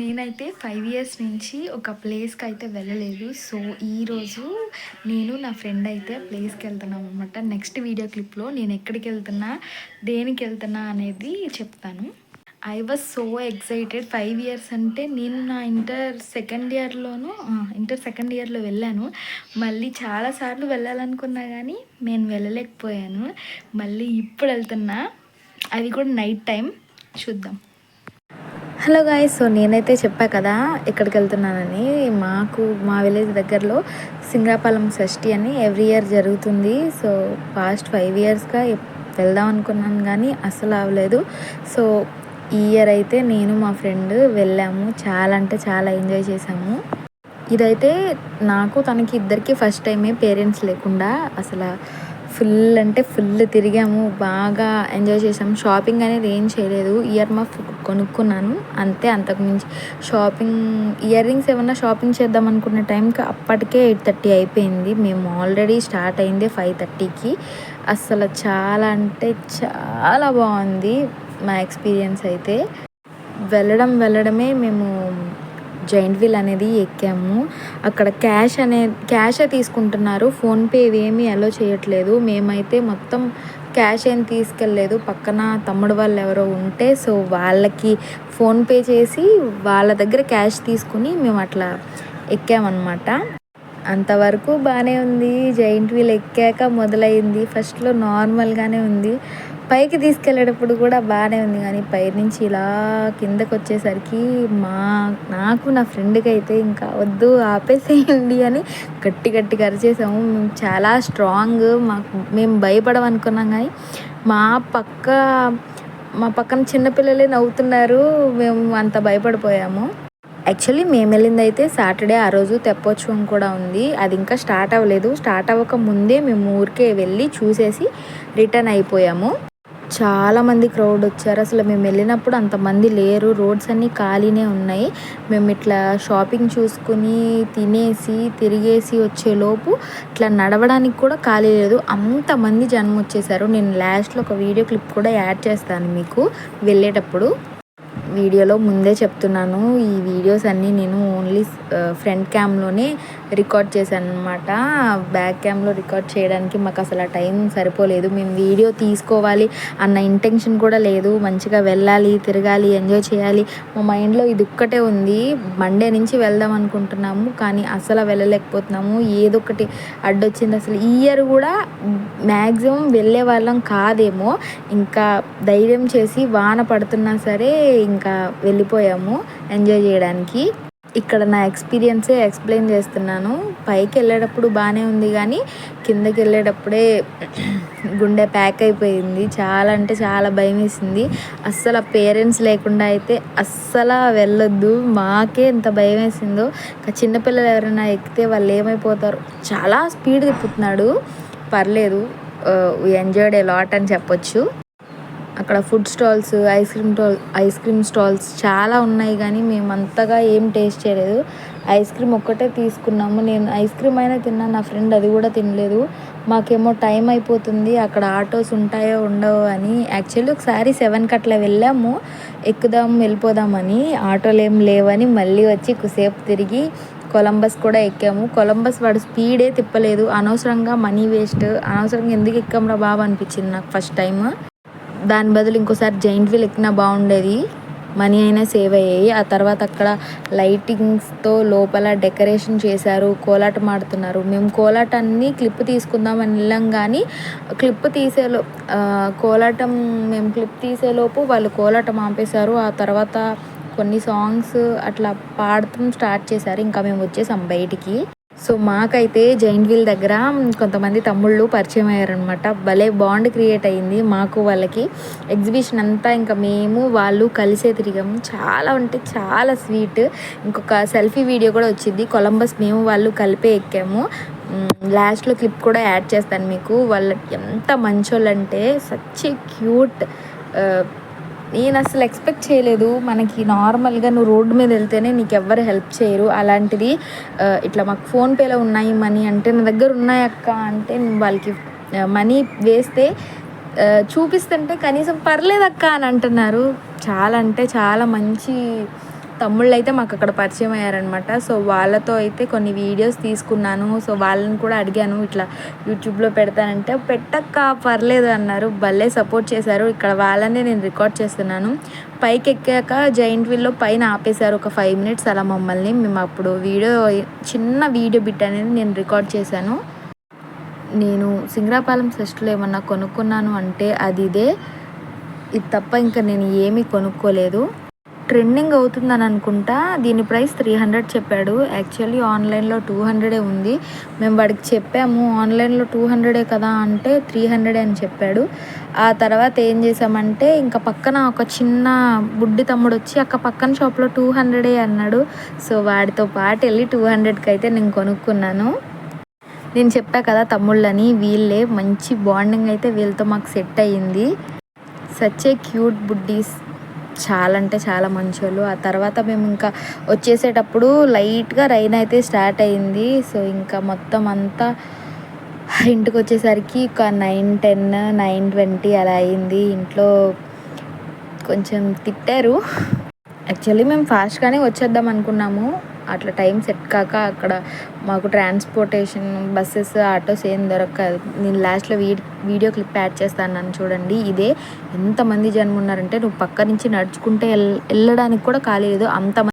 నేనైతే five years నుంచి ఒక ప్లేస్కి అయితే వెళ్ళలేదు. సో ఈరోజు నేను నా ఫ్రెండ్ అయితే ప్లేస్కి వెళ్తున్నాం అనమాట నెక్స్ట్ వీడియో క్లిప్లో నేను ఎక్కడికి వెళ్తున్నా దేనికి వెళ్తున్నా అనేది చెప్తాను. I was so excited five years అంటే నేను నా ఇంటర్ సెకండ్ ఇయర్లోను ఇంటర్ సెకండ్ ఇయర్లో వెళ్ళాను. మళ్ళీ చాలాసార్లు వెళ్ళాలనుకున్నా కానీ నేను వెళ్ళలేకపోయాను. మళ్ళీ ఇప్పుడు వెళ్తున్నా. అది కూడా నైట్ టైం చూద్దాం. హలో గాయస్ సో నేనైతే చెప్పా కదా ఎక్కడికి వెళ్తున్నానని మాకు మా విలేజ్ దగ్గరలో సింగాపాలెం షష్ఠి అని ఎవ్రీ ఇయర్ జరుగుతుంది. సో పాస్ట్ ఫైవ్ ఇయర్స్గా వెళ్దాం అనుకున్నాను కానీ అసలు అవ్వలేదు సో ఈ ఇయర్ అయితే నేను మా ఫ్రెండ్ వెళ్ళాము. చాలా అంటే చాలా ఎంజాయ్ చేసాము ఇదైతే నాకు తనకి ఇద్దరికి ఫస్ట్ టైమే పేరెంట్స్ లేకుండా అసలు ఫుల్ అంటే ఫుల్ తిరిగాము. బాగా ఎంజాయ్ చేసాము షాపింగ్ అనేది ఏం చేయలేదు. ఇయర్ మా కొనుక్కున్నాను. అంతే అంతకుమించి షాపింగ్ ఇయర్ రింగ్స్ ఏమన్నా షాపింగ్ చేద్దాం అనుకున్న టైంకి అప్పటికే ఎయిట్ థర్టీ అయిపోయింది. మేము ఆల్రెడీ స్టార్ట్ అయింది ఫైవ్ థర్టీకి. అసలు చాలా అంటే చాలా బాగుంది మా ఎక్స్పీరియన్స్ అయితే. వెళ్ళడం వెళ్ళడమే మేము జైంట్ వీల్ అనేది ఎక్కాము. అక్కడ క్యాష్ అనే క్యాషే తీసుకుంటున్నారు. ఫోన్పే ఇవేమీ అలో చేయట్లేదు. మేమైతే మొత్తం క్యాష్ ఏం తీసుకెళ్ళలేదు. పక్కన తమ్ముడు వాళ్ళు ఎవరో ఉంటే సో వాళ్ళకి ఫోన్పే చేసి వాళ్ళ దగ్గర క్యాష్ తీసుకుని మేము అట్లా ఎక్కామన్నమాట. అంతవరకు బాగానే ఉంది. జైంట్ వీల్ ఎక్కాక మొదలైంది. ఫస్ట్లో నార్మల్గానే ఉంది. పైకి తీసుకెళ్ళేటప్పుడు కూడా బాగానే ఉంది. కానీ పైనుంచి ఇలా కిందకు వచ్చేసరికి మా నాకు నా ఫ్రెండ్కి అయితే ఇంకా వద్దు ఆపేసేయండి అని గట్టి గట్టి కరిచేసాము చాలా స్ట్రాంగ్ మాకు మేము భయపడమనుకున్నాం కానీ మా పక్క మా పక్కన చిన్నపిల్లలే నవ్వుతున్నారు. మేము అంత భయపడిపోయాము. యాక్చువల్లీ మేము వెళ్ళింది అయితే సాటర్డే ఆ రోజు తెప్పోత్సవం కూడా ఉంది. అది ఇంకా స్టార్ట్ అవ్వలేదు. స్టార్ట్ అవ్వక ముందే మేము ఊరికే వెళ్ళి చూసేసి రిటర్న్ అయిపోయాము. చాలామంది క్రౌడ్ వచ్చారు. అసలు మేము వెళ్ళినప్పుడు అంతమంది లేరు. రోడ్స్ అన్నీ ఖాళీనే ఉన్నాయి. మేము ఇట్లా షాపింగ్ చూసుకుని తినేసి తిరిగేసి వచ్చేలోపు ఇట్లా నడవడానికి కూడా ఖాళీ లేదు. అంతమంది జనం వచ్చేసారు. నేను లాస్ట్లో ఒక వీడియో క్లిప్ కూడా యాడ్ చేస్తాను మీకు వెళ్ళేటప్పుడు. వీడియోలో ముందే చెప్తున్నాను. ఈ వీడియోస్ అన్నీ నేను ఓన్లీ ఫ్రంట్ క్యామ్లోనే రికార్డ్ చేశాను అనమాట బ్యాక్ క్యామ్లో రికార్డ్ చేయడానికి మాకు అసలు ఆ టైం సరిపోలేదు. మేము వీడియో తీసుకోవాలి అన్న ఇంటెన్షన్ కూడా లేదు. మంచిగా వెళ్ళాలి తిరగాలి ఎంజాయ్ చేయాలి. మా మైండ్లో ఇది ఒక్కటే ఉంది. మండే నుంచి వెళ్దాం అనుకుంటున్నాము కానీ అసలు వెళ్ళలేకపోతున్నాము. ఏదో ఒకటి అడ్డొచ్చింది అసలు ఈ ఇయర్ కూడా మ్యాక్సిమం వెళ్ళే వాళ్ళం కాదేమో. ఇంకా ధైర్యం చేసి వాన పడుతున్నా సరే ఇంకా వెళ్ళిపోయాము ఎంజాయ్ చేయడానికి. ఇక్కడ నా ఎక్స్పీరియన్సే ఎక్స్ప్లెయిన్ చేస్తున్నాను. పైకి వెళ్ళేటప్పుడు బాగానే ఉంది కానీ కిందకి వెళ్ళేటప్పుడే గుండె ప్యాక్ అయిపోయింది. చాలా అంటే చాలా భయం వేసింది. అస్సలు పేరెంట్స్ లేకుండా అయితే అస్సలు వెళ్ళొద్దు. మాకే ఎంత భయం వేసిందో. చిన్నపిల్లలు ఎవరైనా ఎక్కితే వాళ్ళు ఏమైపోతారు? చాలా స్పీడ్ తిప్పుతున్నాడు పర్లేదు. ఎంజాయ్డ్ ఏ లాట్ అని చెప్పొచ్చు. అక్కడ food stalls ice cream stall ice cream stalls చాలా ఉన్నాయి కానీ మేము అంతగా ఏం టేస్ట్ చేయలేదు. ఐస్ క్రీమ్ ఒక్కటే తీసుకున్నాము. నేను ఐస్ క్రీమ్ అయినా తిన్నాను నా ఫ్రెండ్ అది కూడా తినలేదు. మాకేమో టైం అయిపోతుంది అక్కడ ఆటోస్ ఉంటాయో ఉండవో అని. యాక్చువల్లీ ఒకసారి సెవెన్కి అట్లా వెళ్ళాము. ఎక్కుదాం వెళ్ళిపోదామని ఆటోలు ఏం లేవని మళ్ళీ వచ్చి కుసేపు తిరిగి కొలంబస్ కూడా ఎక్కాము. కొలంబస్ వాడు స్పీడే తిప్పలేదు. అనవసరంగా మనీ వేస్ట్. అనవసరంగా ఎందుకు ఎక్కాంరా బాబు అనిపించింది నాకు ఫస్ట్ టైం దాని బదులు ఇంకోసారి జైంట్ వీల్ ఎక్కినా బాగుండేది. మనీ అయినా సేవ్ అయ్యాయి. ఆ తర్వాత అక్కడ లైటింగ్స్తో లోపల డెకరేషన్ చేశారు. కోలాటం ఆడుతున్నారు. మేము కోలాటాన్ని క్లిప్ తీసుకుందామని వెళ్ళాం కానీ క్లిప్ తీసేలో కోలాటం మేము క్లిప్ తీసేలోపు వాళ్ళు కోలాటం ఆపేశారు. ఆ తర్వాత కొన్ని సాంగ్స్ అట్లా పాడటం స్టార్ట్ చేశారు. ఇంకా మేము వచ్చేసాం బయటికి. సో మాకైతే జైంట్ వీల్ దగ్గర కొంతమంది తమ్ముళ్ళు పరిచయం అయ్యారనమాట భలే బాండ్ క్రియేట్ అయ్యింది మాకు వాళ్ళకి. ఎగ్జిబిషన్ అంతా ఇంకా మేము వాళ్ళు కలిసే తిరిగాము చాలా అంటే చాలా స్వీట్. ఇంకొక సెల్ఫీ వీడియో కూడా వచ్చింది. కొలంబస్ మేము వాళ్ళు కలిపే ఎక్కాము. లాస్ట్లో క్లిప్ కూడా యాడ్ చేస్తాను మీకు. వాళ్ళ ఎంత మంచోళ్ళు అంటే సచ్ క్యూట్ నేను అసలు ఎక్స్పెక్ట్ చేయలేదు. మనకి నార్మల్గా నువ్వు రోడ్డు మీద వెళ్తేనే నీకు ఎవ్వరు హెల్ప్ చేయరు. అలాంటిది ఇట్లా మాకు ఫోన్పేలో ఉన్నాయి మనీ అంటే నా దగ్గర ఉన్నాయి అక్క అంటే వాళ్ళకి మనీ వేస్తే చూపిస్తుంటే కనీసం పర్లేదక్క అని అంటున్నారు. చాలా అంటే చాలా మంచి తమ్ముళ్ళు అయితే మాకు అక్కడ పరిచయం అయ్యారనమాట సో వాళ్ళతో అయితే కొన్ని వీడియోస్ తీసుకున్నాను. సో వాళ్ళని కూడా అడిగాను ఇట్లా యూట్యూబ్లో పెడతానంటే పెట్టక్క పర్లేదు అన్నారు. భలే సపోర్ట్ చేశారు. ఇక్కడ వాళ్ళనే నేను రికార్డ్ చేస్తున్నాను. పైకి ఎక్కాక జైంట్ వీల్లో పైన ఆపేశారు. ఒక ఫైవ్ మినిట్స్ అలా మమ్మల్ని. మేము అప్పుడు వీడియో చిన్న వీడియో బిట్ అనేది నేను రికార్డ్ చేశాను. నేను సింగరాపాలెం ఫెస్ట్లో ఏమన్నా కొనుక్కున్నాను అంటే అది ఇదే. ఇది తప్ప ఇంకా నేను ఏమీ కొనుక్కోలేదు. ట్రెండింగ్ అవుతుందని అనుకుంటా. దీని ప్రైస్ త్రీ హండ్రెడ్ చెప్పాడు. యాక్చువల్లీ ఆన్లైన్లో టూ హండ్రెడే ఉంది. మేము వాడికి చెప్పాము ఆన్లైన్లో టూ హండ్రెడే కదా అంటే త్రీ హండ్రెడే అని చెప్పాడు. ఆ తర్వాత ఏం చేసామంటే ఇంకా పక్కన ఒక చిన్న బుడ్డి తమ్ముడు వచ్చి అక్క పక్కన షాప్లో టూ హండ్రెడే అన్నాడు. సో వాడితో పాటు వెళ్ళి టూ హండ్రెడ్కి అయితే నేను కొనుక్కున్నాను. నేను చెప్పా కదా తమ్ముళ్ళని వీళ్ళే మంచి బాండింగ్ అయితే వీళ్ళతో మాకు సెట్ అయ్యింది. Such a cute buddies. చాలా అంటే చాలా మంచోళ్ళు. ఆ తర్వాత మేము ఇంకా వచ్చేసేటప్పుడు లైట్గా రైన్ అయితే స్టార్ట్ అయింది. సో ఇంకా మొత్తం అంతా ఇంటికి వచ్చేసరికి ఒక నైన్ టెన్ నైన్ ట్వంటీ అలా అయింది. ఇంట్లో కొంచెం తిట్టారు. యాక్చువల్లీ మేము ఫాస్ట్గానే వచ్చేద్దాం అనుకున్నాము. అట్లా టైం సెట్ కాక అక్కడ మాకు ట్రాన్స్పోర్టేషన్ బస్సెస్ ఆటోస్ ఏం దొరక్క నేను లాస్ట్లో వీడియో క్లిప్ యాడ్ చేస్తాను నన్ను చూడండి. ఇదే ఎంతమంది జనం ఉన్నారంటే నువ్వు పక్క నుంచి నడుచుకుంటే వెళ్ళడానికి కూడా ఖాళీ లేదు. అంతమంది